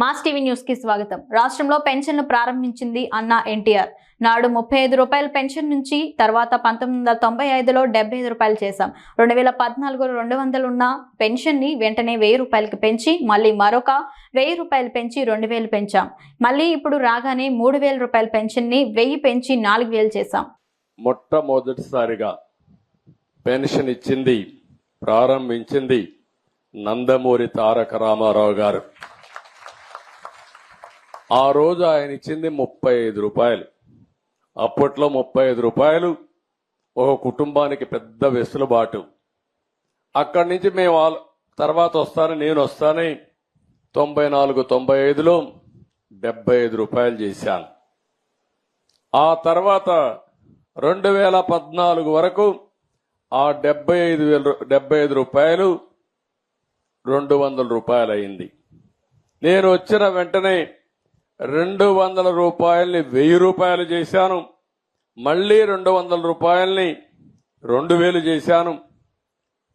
Mass TV న్యూస్కి స్వాగతం. రాష్ట్రంలో పెన్షన్ను ప్రారంభించింది అన్న ఎన్టీఆర్. నాడు ముప్పై ఐదు రూపాయల పెన్షన్ నుంచి తర్వాత పంతొమ్మిది వందల తొంభై ఐదులో డెబ్బై ఐదు రూపాయలు చేశాం. రెండు వేల పద్నాలుగులో రెండు వందలు ఉన్న పెన్షన్ని వెంటనే వెయ్యి రూపాయలకి పెంచి మళ్ళీ మరొక వెయ్యి రూపాయలు పెంచి రెండు వేలు పెంచాం. మళ్ళీ ఇప్పుడు రాగానే మూడు వేల రూపాయల పెన్షన్ని వెయ్యి పెంచి నాలుగు వేలు చేశాం. మొట్టమొదటిసారిగా పెన్షన్ ఇచ్చింది ప్రారంభించింది నందమూరి తారక రామారావు గారు. ఆ రోజు ఆయన ఇచ్చింది ముప్పై ఐదు రూపాయలు. అప్పట్లో ముప్పై ఐదు రూపాయలు ఒక కుటుంబానికి పెద్ద వెసులుబాటు. అక్కడి నుంచి మేము వాళ్ళ తర్వాత వస్తాను నేను వస్తానని తొంభై నాలుగు తొంభై ఐదులో డెబ్బై ఐదు రూపాయలు చేశాను. ఆ తర్వాత రెండు వేల పద్నాలుగు వరకు ఆ డెబ్బై ఐదు వేల డెబ్బై ఐదు రూపాయలు రెండు వందల రూపాయలు అయింది. నేను వచ్చిన వెంటనే రెండు వందల రూపాయల్ని వెయ్యి రూపాయలు చేశాను. మళ్ళీ రెండు వందల రూపాయల్ని రెండు వేలు చేశాను.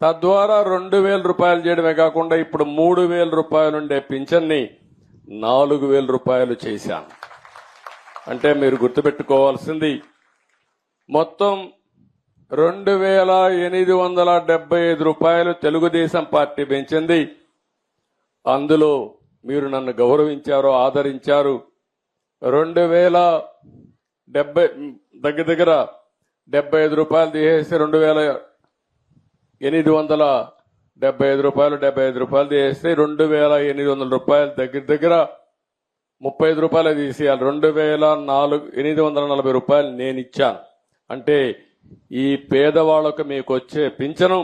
తద్వారా రెండు వేల రూపాయలు చేయడమే కాకుండా ఇప్పుడు మూడు వేల రూపాయలు ఉండే పింఛన్ని నాలుగు వేల రూపాయలు చేశాను. అంటే మీరు గుర్తుపెట్టుకోవాల్సింది మొత్తం రెండు వేల ఎనిమిది వందల డెబ్బై ఐదు రూపాయలు తెలుగుదేశం పార్టీ పెంచింది. అందులో మీరు నన్ను గౌరవించారు ఆదరించారు. రెండు వేల డెబ్బై దగ్గర దగ్గర డెబ్బై ఐదు రూపాయలు తీసేసి రెండు వేల ఎనిమిది వందల డెబ్బై ఐదు రూపాయలు డెబ్బై ఐదు రూపాయలు తీసేస్తే రెండు వేల ఎనిమిది వందల రూపాయలు దగ్గర దగ్గర ముప్పై ఐదు రూపాయలు తీసేయాలి. రెండు వేల నాలుగు ఎనిమిది వందల నలభై రూపాయలు నేను ఇచ్చాను అంటే ఈ పేదవాళ్ళకు మీకు వచ్చే పింఛను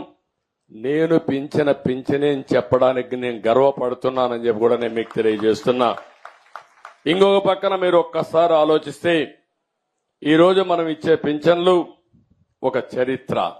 నేను పింఛన పింఛనే అని చెప్పడానికి నేను గర్వపడుతున్నానని చెప్పి కూడా నేను మీకు తెలియజేస్తున్నా. ఇంకొక పక్కన మీరు ఒక్కసారి ఆలోచిస్తే ఈరోజు మనం ఇచ్చే పింఛన్లు ఒక చరిత్ర.